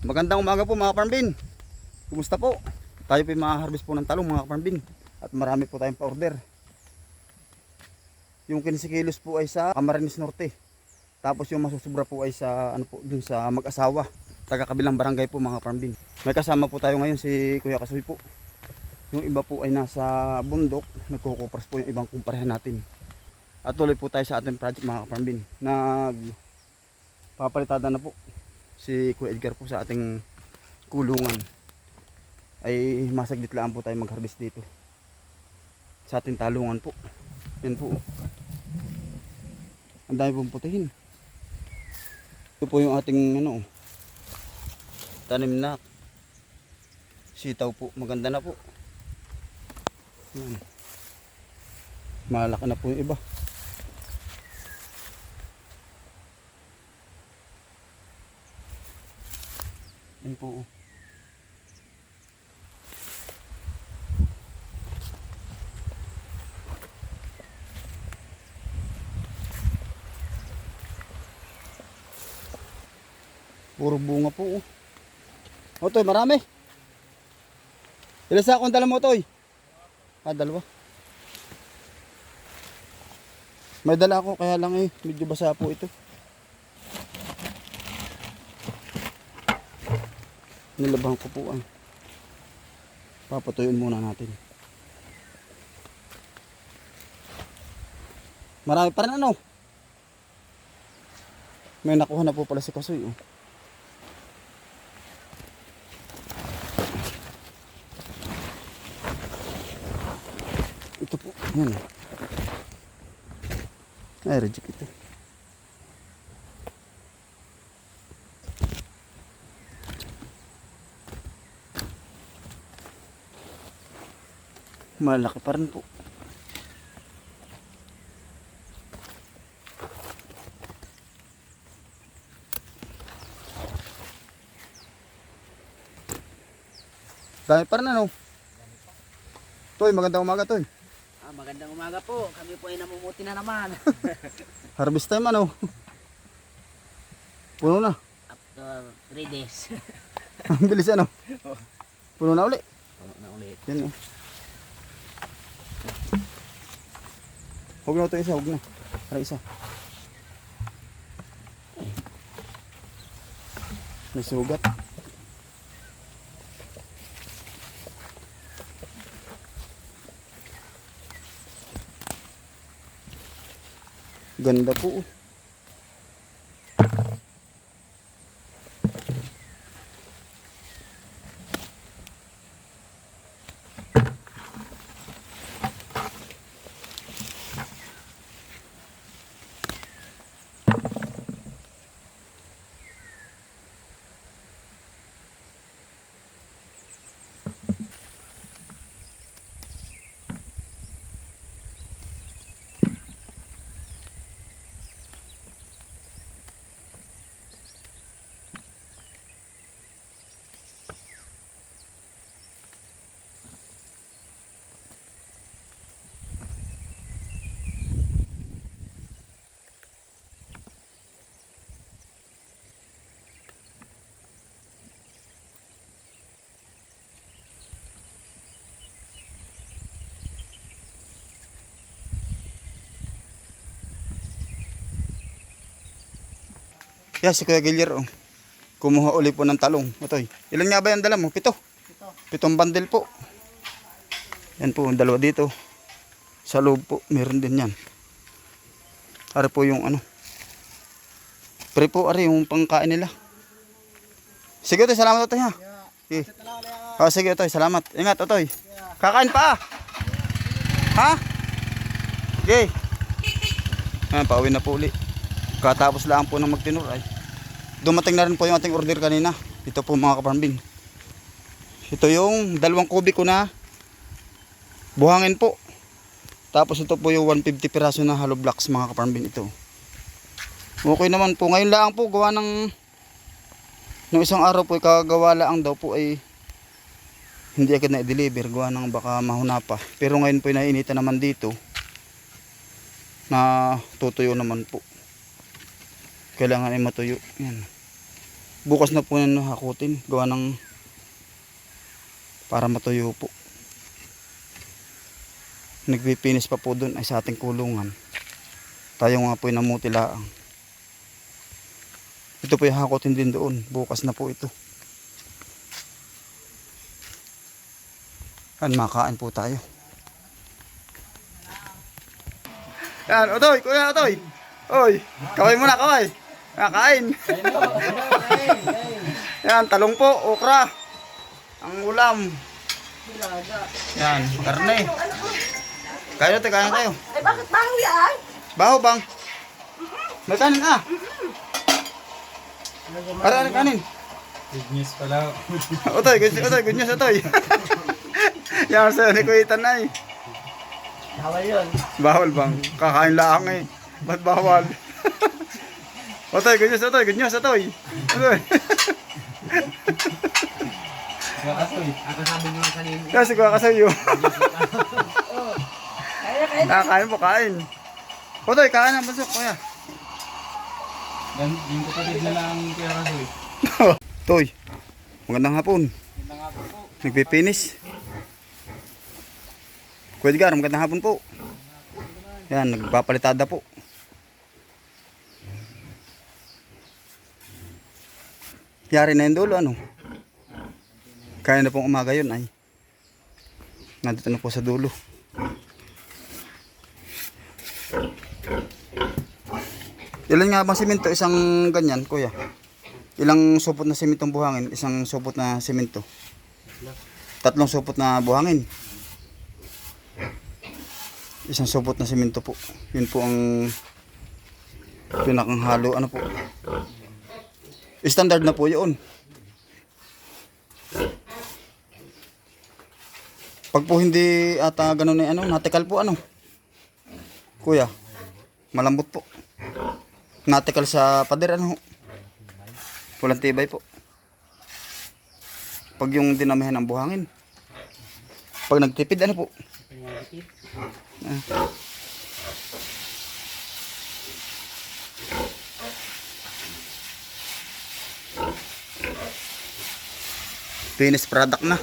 Magandang umaga po mga farmbin. Kumusta po? Tayo po yung harvest po ng talong mga farmbin. At marami po tayong pa-order. Yung 15 kilos po ay sa Camarines Norte. Tapos yung masusubra po ay sa ano po dun sa mag-asawa. Taga kabilang barangay po mga farmbin. May kasama po tayo ngayon si Kuya Kasoy po. Yung iba po ay nasa bundok. Nagkukupras po yung ibang kumparehan natin. At tuloy po tayo sa ating project mga farmbin. Nag papalitada na po. Si Kuya Edgar po sa ating kulungan. Ay masaglit lang po tayo mag-harvest dito. Sa ating talungan po. Yan po. Ang dami pong putihin ito po yung ating ano tanim na sitaw po. Maganda na po. Yan. Malaki na po yung iba yan po oh. Puro bunga po. Oh. O Toy, marami. Ilan sa akong dala mo, Toy? Ah, dalawa. May dala ako, kaya lang eh, medyo basa po ito. Po ay. Papatuyuin muna natin. Marami pa rin ano. May nakuha na po pala si Kasoy. Oh. Ito po. Yan. Ay, reject ito. Malaki pa rin po. Dami pa rin ano. Toy, magandang umaga, Toy. Ah, magandang umaga po. Kami po ay namumuti na naman. Harvest time ano. Puno na. After 3 days. Ang bilis ano. Puno na uli. Ano na ulit. Yan oh. Huwag na ito isa, huwag na. Para isa. May sugat. Ganda po. oh. Yeah, si Kuya Gilyer, oh. Kumuha uli po ng talong. Ito, ilan nga ba yung dala mo? Pito. Pitong bandel po. Yan po, dalawa dito. Sa loob po, meron din yan. Ari po yung ano. Pre po, ari yung pangkain nila. Sige, Otoy, salamat, Otoy, ha. Sige. Oh, sige, Otoy, salamat. Ingat, Otoy. Kakain pa, ah. Ha? Okay. Ayan, pauwi na po uli. Katapos lang po ng magtinur ay dumating na rin po yung ating order kanina. Ito po mga kaparambin. Ito yung dalawang kubiko na buhangin po. Tapos ito po yung 150 piraso na hollow blocks mga kaparambin ito. Okay naman po. Ngayon lang po gawa ng nung isang araw po kagawa lang daw po ay hindi agad na i-deliver gawa ng baka mahuna pa. Pero ngayon po nainitan naman dito na tutuyo naman po. Kailangan ay matuyo. Yan. Bukas na po yan hakutin. Gawa ng para matuyo po. Nagpipinis pa po doon ay sa ating kulungan. Tayo nga po namutilaang. Ito po yung hakutin din doon. Bukas na po ito. Yan, makain po tayo. Yan, Otoy, kuya Otoy. Oy, kaway muna, kaway. Kakain. Yan, talong po, okra. Ang ulam. Yan, karne. Kayo, te, kain tayo. Ay, bakit baho yan? Baho bang? May kanin ah. Ano, ano kanin? Good news pala. Otoy, good, otoy, good news, otoy. Yan, sa ni Kuya Tanay. Bawal yun. Bawal bang? Kakain lang eh. Ba't bawal? otoy, good news, otoy, good news, otoy. Otoy. Nakatoy. Ako sabi nyo kanina. Kasi kuha ka sa'yo. Ah, kain po, kain. Otoy, kain ang basok, kuya. Yan, yung kapatid na lang kaya Kasoy. Toy, magandang hapon. Nga po po. Nagpipinis. Kuya Edgar, magandang hapon po. Yan, nagpapalitada po. Yari na yung dulo, ano? Kaya na pong umaga yun, ay. Nandito na po sa dulo. Ilan nga bang simento? Isang ganyan, kuya? Ilang supot na simentong buhangin? Isang supot na simento? Tatlong supot na buhangin. Isang supot na simento po. Yun po ang pinakang halo. Ano po? Standard na po yun. Pag po hindi ata ganun na ano, natikal po ano. Kuya, malambot po. Natikal sa pader ano. Walang tibay po. Pag yung dinamihan ng buhangin. Pag nagtipid, ano po? Ah. Finished product na.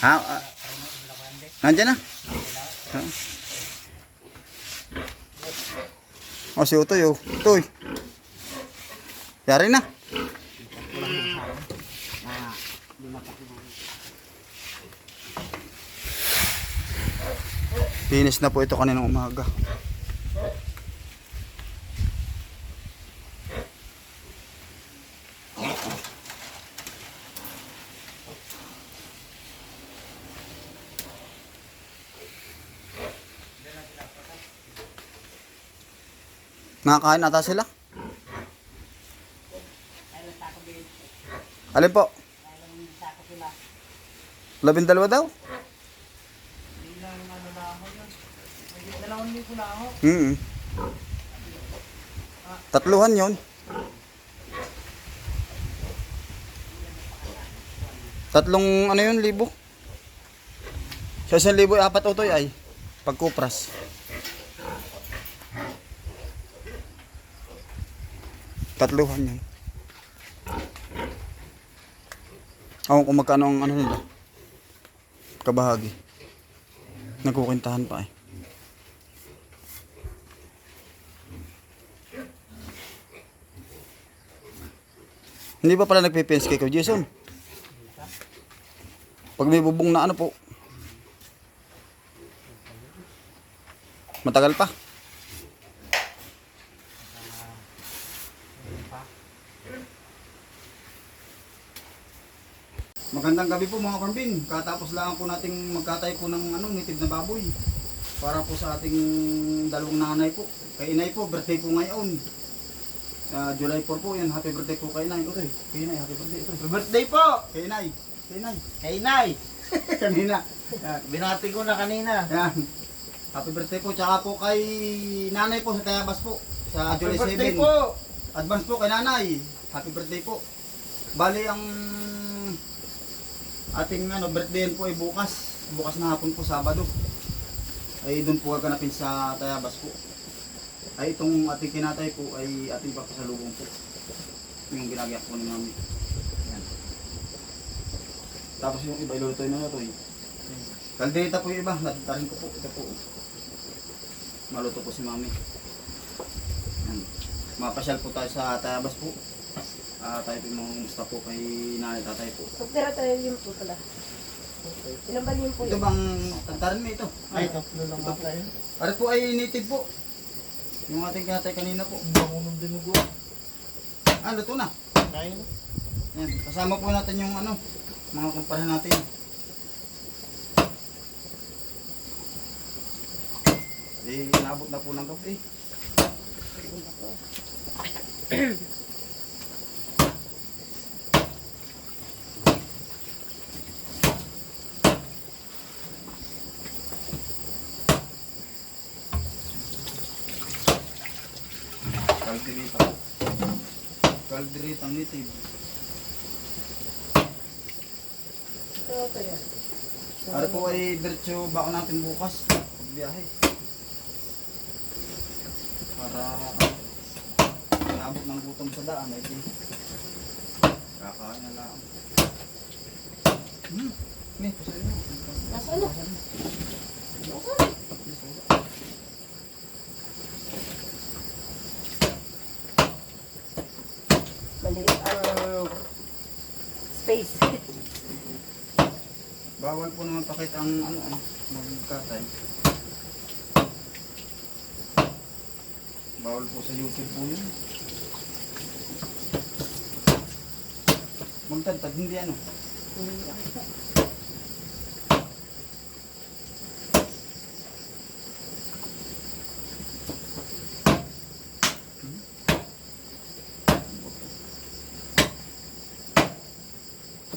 Ha? Ah, Nandiyan na. O si Utoy, oh. Utoy. Yari na. Finish na po ito kaninang umaga. Nakakain ata sila. Alin po? Labing dalawa daw? Mm Tatluhan yon. Tatlong ano yun, libo? Sa isang libo, apat utoy ay pagkupras. Tatluhan yun. Ako kung magkano ang ano nila. Kabahagi. Nagkukintahan pa eh. Hindi pa pala nagpipins kay Jason? Pag may bubong na ano po. Matagal pa. Magandang gabi po mga pambin. Katapos lang po nating magkatay po ng ano, native na baboy. Para po sa ating dalawang nanay po. Kay inay po, birthday po ngayon. Ah, July 4 po yan. Happy birthday po kay inay. Okay, kay inay, happy birthday. Ito. Birthday po! Kay inay. Kay inay. Kay Nay! Kanina. Yan. Binati ko na kanina. Yan. Happy birthday po. Tsaka po kay nanay po sa Tayabas po. Sa Happy July 7. birthday po! Advance po kay nanay. Happy birthday po. Bali ang ating ano, birthday po ay bukas. Bukas na hapon po, Sabado. Ay doon po gaganapin sa Tayabas po. Ay itong ating kinatay po ay ating papasalubong po. Yung ginagayak po ni Mami. Yan. Tapos yung iba ilulutoy na ito eh. Kaldereta po yung iba, natatarin ko po. Ito po. Maluto po si Mami. Yan. Mapasyal po tayo sa Tayabas po. Ah, tayo po yung mga kumusta po kay nanay tatay po. Magtira tayo yun po pala. Ilang ba yun po Ito yun? bang tantarin mo ito? Ay, tatlo lang Ito. Para po ay native po. Yung ating kinatay kanina po. Ang bango ng dinugo. Ah, luto na. Kain. Yan. Kasama po natin yung ano, mga kumpara natin. Eh, inabot na po ng gabi. Calderita ang native. Para po ay diretso bako natin bukas. Pagbiyahe. Para naabot ng gutom sa daan. Ay di. Kakain na lang. Hmm. May, pasayo mo. Nasa ano? Pasayo mo. Nasaan? Maliit ang space. Bawal po naman pakita ang ano, magkatay. Bawal po sa YouTube po yun. Magtagtag, hindi ano.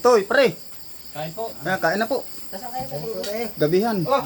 Toy, pre. Kain po. Kaya kain na po. Gabihan. Mga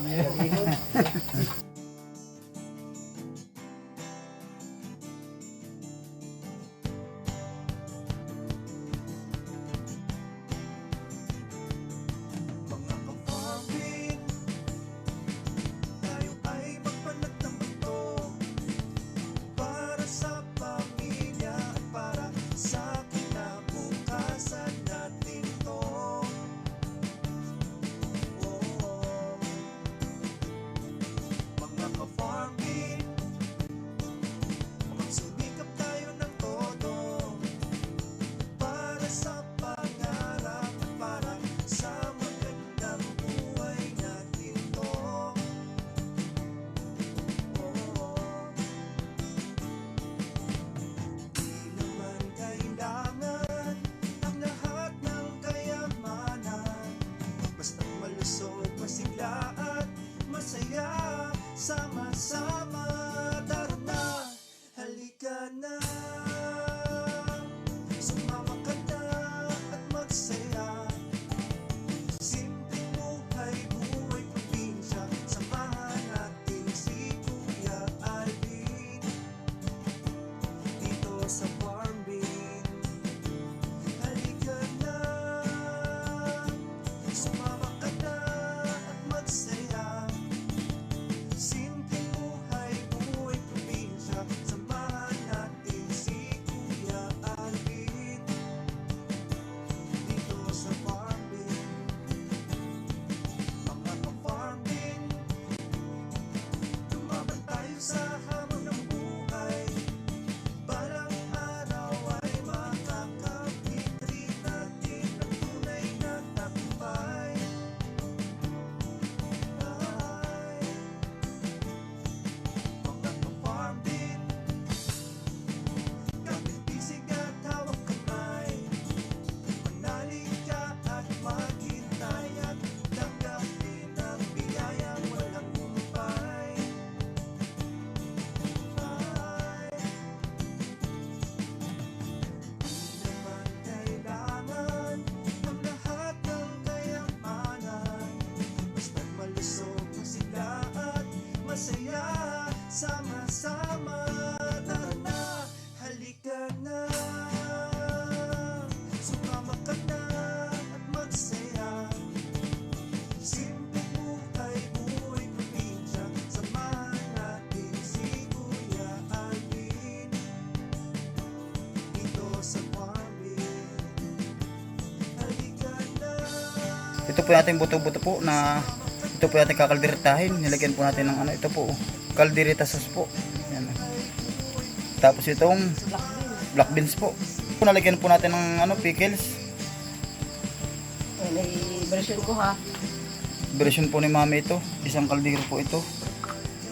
Ito po yung ating buto-buto po na ito po yung ating kakalderitahin. Nilagyan po natin ng ano, ito po. Kalderita sauce po. Yan. Tapos itong black beans po. Nalagyan po natin ng ano, pickles. Ayan, ay version ko ha. Version po ni mami ito. Isang kaldero po ito.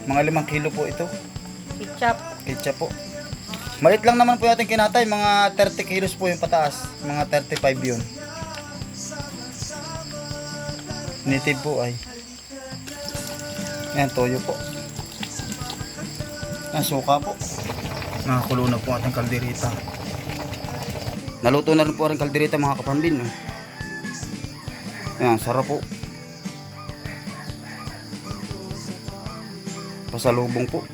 Mga limang kilo po ito. Ketchup. Ketchup po. Malit lang naman po yung ating kinatay. Mga 30 kilos po yung pataas. Mga 35 yun. Native po ay. Yan, toyo po. Yan, suka po. Nakakulo na po ating kalderita. Naluto na rin po ang kalderita mga kapambin. No? Yan, sarap po. Pasalubong po.